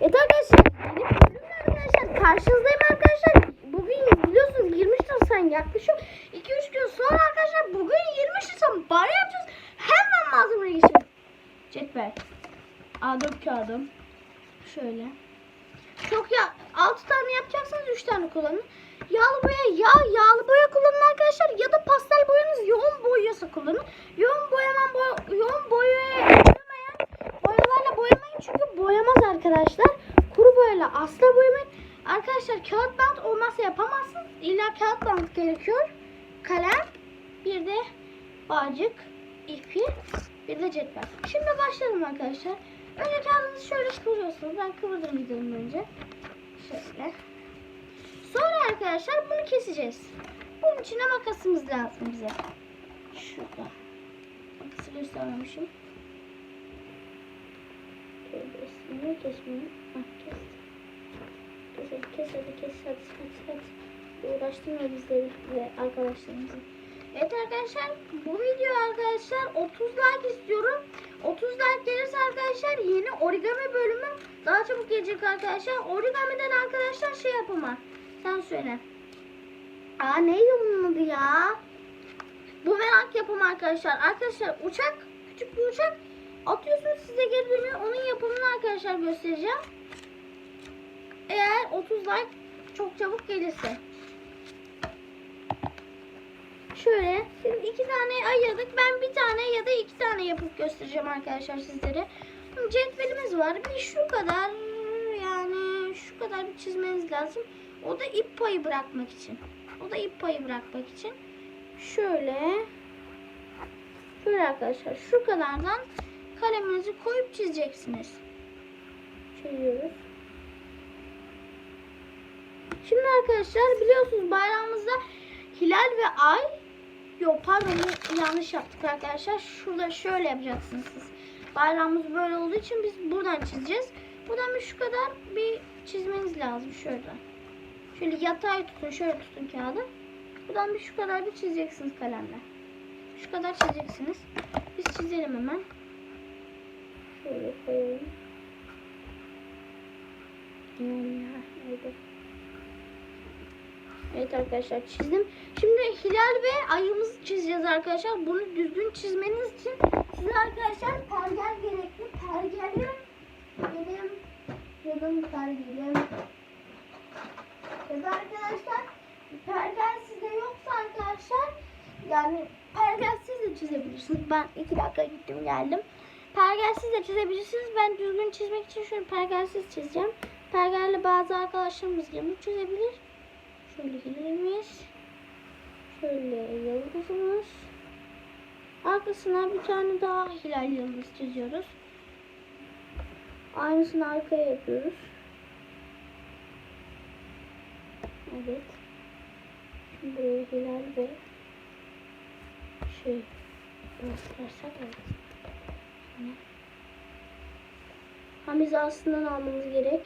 Evet arkadaşlar yeni bölümle arkadaşlar karşınızdayım arkadaşlar. Bugün biliyorsunuz 23 Nisan yaklaşık 2-3 gün sonra arkadaşlar bugün 23 Nisan bari yapacağız. Hemen malzemeye geçelim. Cetvel. A4 kağıdım. Şöyle. Çok ya 6 tane yapacaksanız 3 tane kullanın. Yağlı boya ya yağlı boya kullanın arkadaşlar ya da pastel boyanız yoğun boyaysa kullanın. Yoğun boyaman boy yoğun boyaya boyalarla boyamayın çünkü boyamaz arkadaşlar. Kuru boyayla asla boyamayın. Arkadaşlar kağıt bant olmazsa yapamazsınız. İlla kağıt bant gerekiyor. Kalem, bir de bağcık, ipi, bir de cetvel. Şimdi başlayalım arkadaşlar. Önce kağıdınızı şöyle kıvırıyorsunuz. Ben kıvırdım videomu önce. Şöyle. Sonra arkadaşlar bunu keseceğiz. Bunun içine makasımız lazım bize. Şurada. Makası göstermemişim. İsmini kesmeyeyim. Ah, kes. Kes hadi kes hadi kes hadi hadi hadi. Uğraştırma bizleri ve arkadaşlarımızı. Evet arkadaşlar bu video arkadaşlar 30 like istiyorum. 30 like gelirse arkadaşlar yeni origami bölümü daha çabuk gelecek arkadaşlar. Origamiden arkadaşlar şey yapama. Sen söyle. Aa neydi bunun adı ya? Bu merak yapımı arkadaşlar. Arkadaşlar uçak, küçük bir uçak atıyorsunuz size geri dönüyor. Onun arkadaşlar göstereceğim. Eğer 30 like çok çabuk gelirse. Şöyle şimdi iki tane ayırdık. Ben bir tane ya da iki tane yapıp göstereceğim arkadaşlar sizlere. Cetvelimiz var. Bir şu kadar yani şu kadar bir çizmeniz lazım. O da ip payı bırakmak için. O da ip payı bırakmak için. Şöyle şöyle arkadaşlar şu kadardan kaleminizi koyup çizeceksiniz. Çiziyoruz. Şimdi arkadaşlar biliyorsunuz bayramımızda hilal ve ay yok pardon yanlış yaptık arkadaşlar. Şurada şöyle yapacaksınız siz. Bayrağımız böyle olduğu için biz buradan çizeceğiz. Buradan şu kadar bir çizmeniz lazım şöyle. Şöyle yatay tutun, şöyle tutun kağıdı. Buradan bir şu kadar bir çizeceksiniz kalemle. Şu kadar çizeceksiniz. Biz çizelim hemen. Şöyle koyalım. Evet arkadaşlar çizdim. Şimdi hilal ve ayımızı çizeceğiz arkadaşlar. Bunu düzgün çizmeniz için size arkadaşlar pergel gerekli. Pergelim benim canım pergelim. Ya da arkadaşlar pergel sizde yoksa arkadaşlar yani pergel siz de çizebilirsiniz. Ben iki dakika gittim geldim. Pergel siz de çizebilirsiniz. Ben düzgün çizmek için şöyle pergelsiz çizeceğim. Pergelle bazı arkadaşlarımız yamuk çizebilir. Şöyle hilalimiz. Şöyle yıldızımız. Arkasına bir tane daha hilal yıldız çiziyoruz. Aynısını arkaya yapıyoruz. Evet. Şimdi buraya hilal ve şey göstersek evet. Hizasından almamız gerek.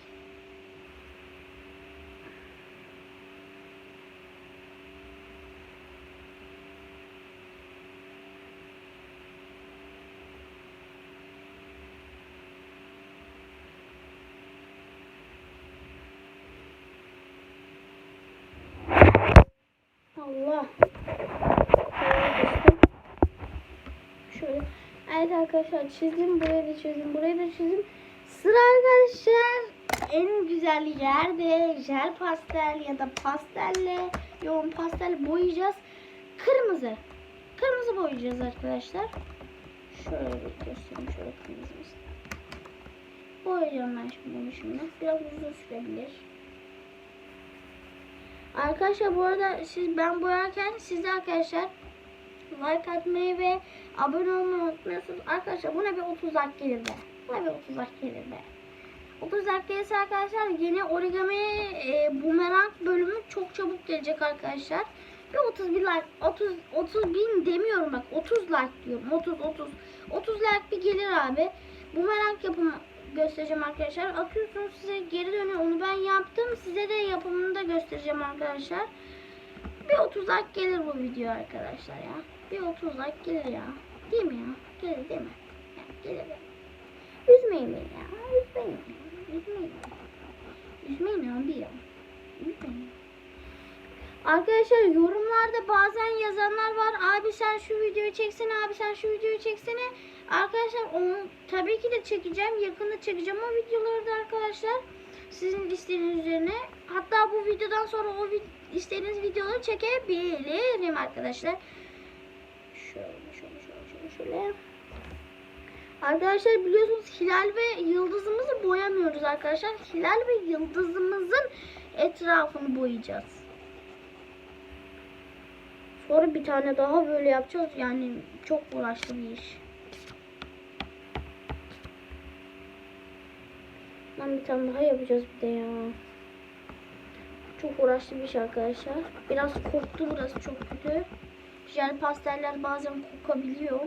Allah. Şöyle. Evet arkadaşlar çizdim. Burayı da çizdim. Burayı da çizdim. Sıra arkadaşlar en güzel yerde jel pastel ya da pastelle yoğun pastel boyayacağız. Kırmızı. Kırmızı boyayacağız arkadaşlar. Şöyle göstereyim. Şöyle kırmızımız. Boyayacağım ben şimdi bunu şimdi. Biraz uzun sürebilir. Arkadaşlar bu arada siz ben boyarken siz de arkadaşlar like atmayı ve abone olmayı unutmuyorsunuz. Arkadaşlar buna bir 30 like gelir be. Buna bir 30 like gelir be. 30 like gelirse arkadaşlar yeni origami e, bumerang bölümü çok çabuk gelecek arkadaşlar. Ve 31 like 30 30 bin demiyorum bak 30 like diyorum 30 30 30 like bir gelir abi. Bumerang yapımı göstereceğim arkadaşlar. Atıyorsunuz size geri dönüyor. Onu ben yaptım. Size de yapımını da göstereceğim arkadaşlar. Bir 30 like gelir bu video arkadaşlar ya. Bir 30 like gelir ya. Değil mi ya? Gelir değil mi? Ya, gelir. Üzmeyin beni ya. Üzmeyin. Üzmeyin. abi ya. Ya. Arkadaşlar yorumlarda bazen yazanlar var. Abi sen şu videoyu çeksene. Abi sen şu videoyu çeksene. Arkadaşlar onu tabii ki de çekeceğim. Yakında çekeceğim o videoları da arkadaşlar. Sizin isteğiniz üzerine. Hatta bu videodan sonra o vid- istediğiniz videoları çekebilirim arkadaşlar. Şöyle şöyle şöyle şöyle şöyle. Arkadaşlar biliyorsunuz hilal ve yıldızımızı boyamıyoruz arkadaşlar. Hilal ve yıldızımızın etrafını boyayacağız. Sonra bir tane daha böyle yapacağız. Yani çok uğraşlı bir iş. Lan bir tane daha yapacağız bir de ya. Çok uğraşlı bir iş arkadaşlar. Biraz koktu burası çok kötü. Jel pasteller bazen kokabiliyor.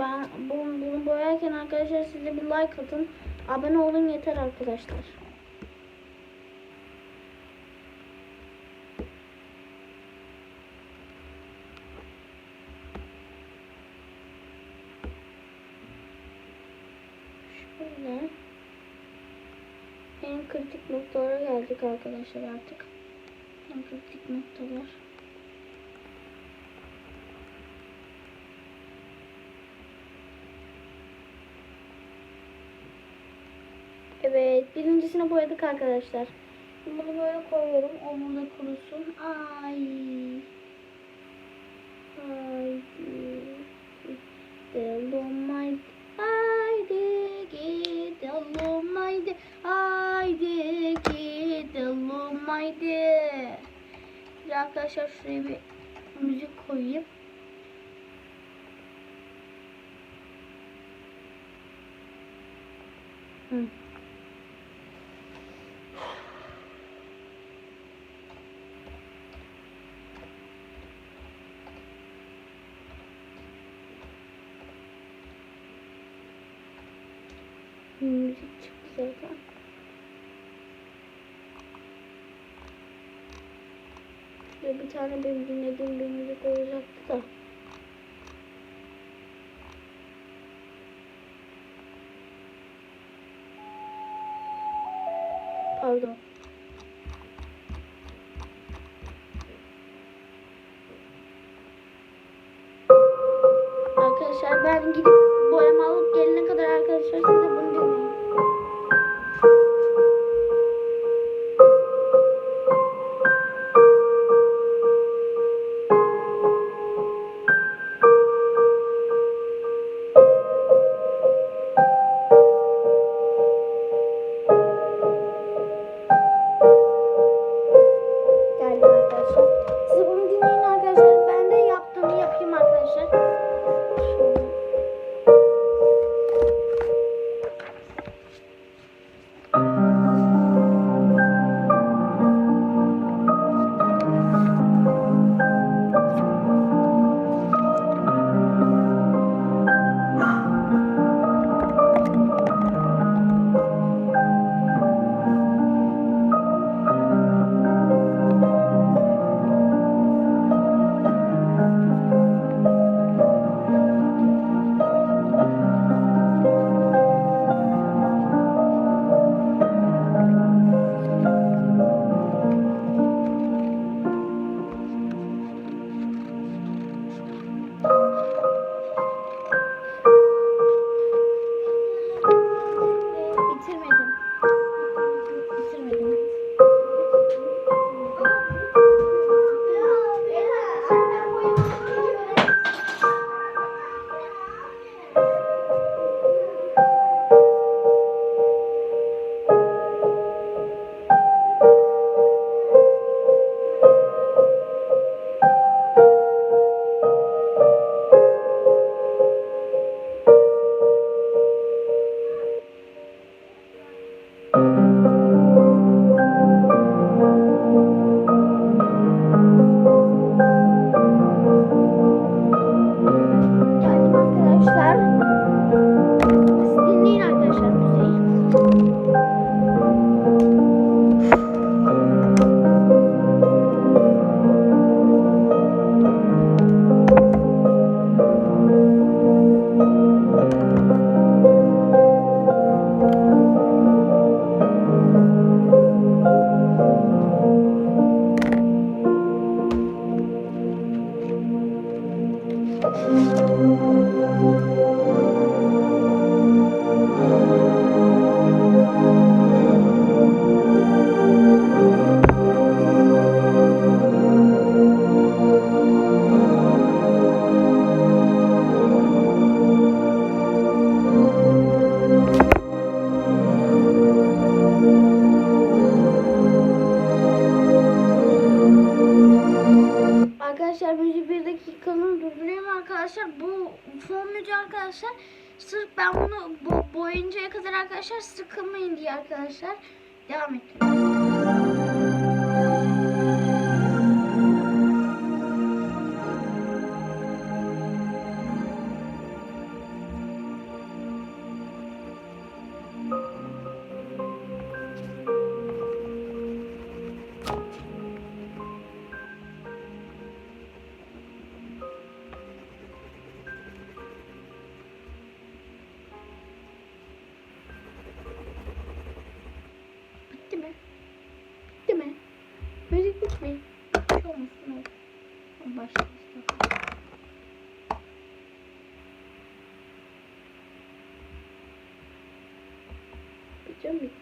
Ben bunu, bunu boyarken arkadaşlar size bir like atın. Abone olun yeter arkadaşlar. Şöyle. En kritik noktalara geldik arkadaşlar artık. En kritik noktalar. Evet, birincisini boyadık arkadaşlar. Şimdi Bunu böyle koyuyorum. O burada kurusun. Ay. Ay. Gidelim haydi. Haydi gidelim haydi. Haydi gidelim haydi. Bir arkadaşlar şuraya bir müzik koyayım. Hı. Müzik çıktı zaten. Şuraya bir tane benim dinlediğim bir müzik olacaktı da. Arkadaşlar. Sırf ben bunu bu boyuncaya kadar arkadaşlar sıkılmayın diye arkadaşlar. Devam et. چل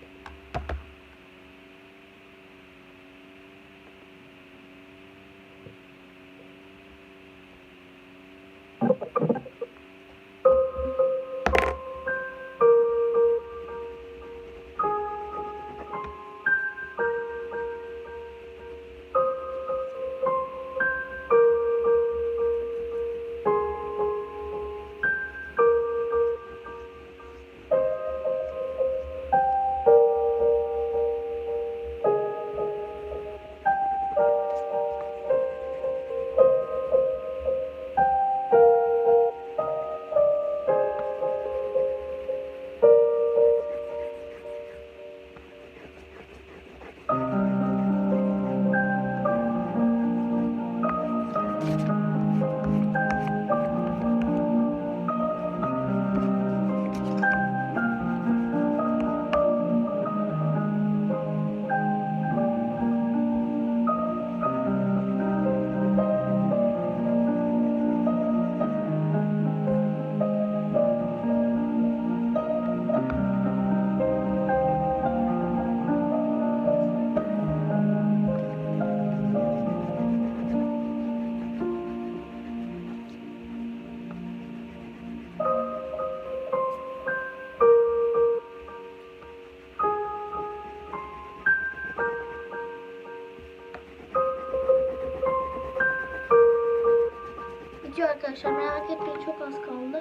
merak etmeyin çok az kaldı.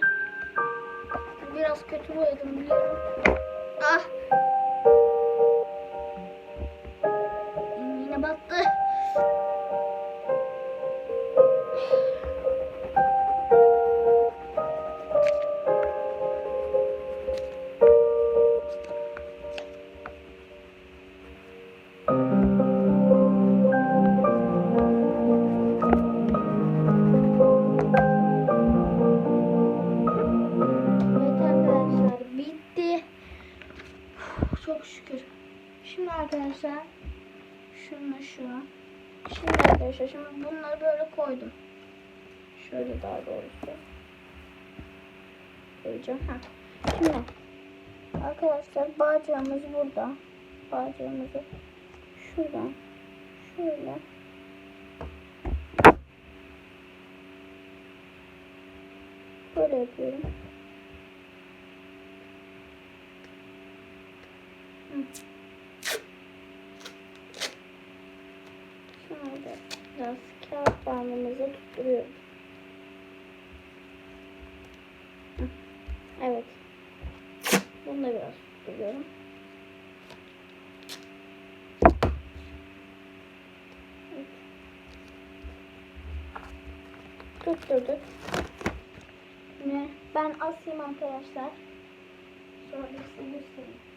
Biraz kötü boyadım biliyorum. Ah! Yine battı. Arkadaşlar şunu şu. Şimdi arkadaşlar şimdi bunları böyle koydum. Şöyle daha doğrusu. Koyacağım. Ha. Şimdi arkadaşlar bağcığımız burada. Bağcığımızı şuradan şöyle böyle yapıyorum. Hı. Şöyle biraz kağıt bandımızı tutturuyorum. Evet. Bunu da biraz tutturuyorum. Tutturduk. Şimdi ben asayım arkadaşlar. Sonra size göstereyim.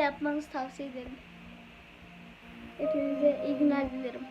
Yapmanızı tavsiye ederim. Hepinize iyi günler dilerim.